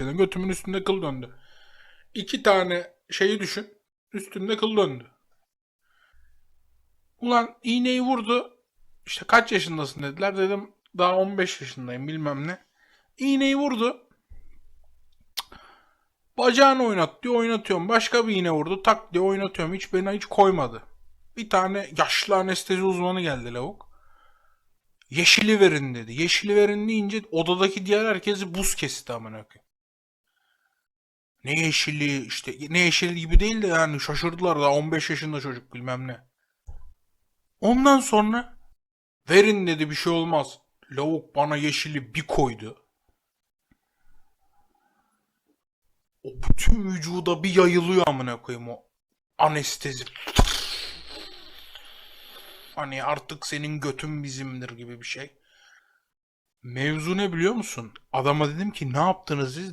şeyden. Götümün üstünde kıl döndü. İki tane şeyi düşün. Üstünde kıl döndü. Ulan iğneyi vurdu. İşte kaç yaşındasın dediler. Dedim daha 15 yaşındayım bilmem ne. İğneyi vurdu. Bacağını oynat diyor oynatıyorum. Başka bir iğne vurdu tak diye oynatıyorum. Hiç beni hiç koymadı. Bir tane yaşlı anestezi uzmanı geldi lavuk. Yeşili verin dedi. Yeşili verin deyince odadaki diğer herkesi buz kesti amına koyayım. Ne yeşili işte ne yeşili gibi değil de yani şaşırdılar da 15 yaşında çocuk bilmem ne. Ondan sonra verin dedi bir şey olmaz. Lavuk bana yeşili bir koydu. O bütün vücuda bir yayılıyor amına koyayım o anestezi. Hani artık senin götün bizimdir gibi bir şey. Mevzu ne biliyor musun? Adama dedim ki ne yaptınız siz?